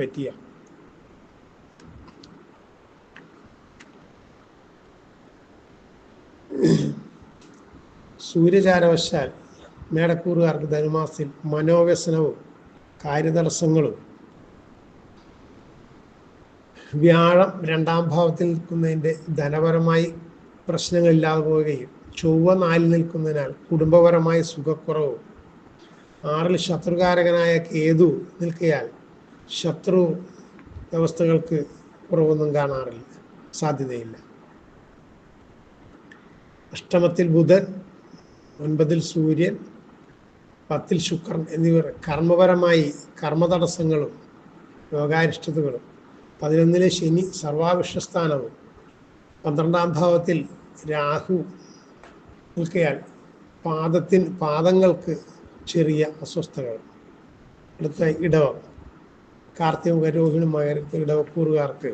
പറ്റിയ. സൂര്യചാരവശാൽ മേടക്കൂറുകാർക്ക് ധനുമാസത്തിൽ മനോവ്യസനവും കാര്യതടസ്സങ്ങളും. വ്യാഴം രണ്ടാം ഭാവത്തിൽ നിൽക്കുന്നതിന്റെ ധനപരമായി പ്രശ്നങ്ങളില്ലാതെ പോവുകയും ചൊവ്വ നാലിൽ നിൽക്കുന്നതിനാൽ കുടുംബപരമായ സുഖക്കുറവും. ആറിൽ ശത്രുകാരകനായ കേതു നിൽക്കയാൽ ശത്രു വ്യവസ്ഥകൾക്ക് കുറവൊന്നും കാണാറില്ല. സാധ്യതയില്ല. അഷ്ടമത്തിൽ ബുധൻ ഒൻപതിൽ സൂര്യൻ പത്തിൽ ശുക്രൻ എന്നിവർ കർമ്മപരമായി കർമ്മതടസ്സങ്ങളും യോഗാരിഷ്ടതകളും പതിനൊന്നിലെ ശനി സർവാവിഷ്ടസ്ഥാനവും. പന്ത്രണ്ടാം ഭാവത്തിൽ രാഹു നിൽക്കയാൽ പാദത്തിൻ പാദങ്ങൾക്ക് ചെറിയ അസ്വസ്ഥതകൾ. അടുത്ത ഇടവം. കാർത്തിക രോഹിണി ഇടവക്കൂറുകാർക്ക്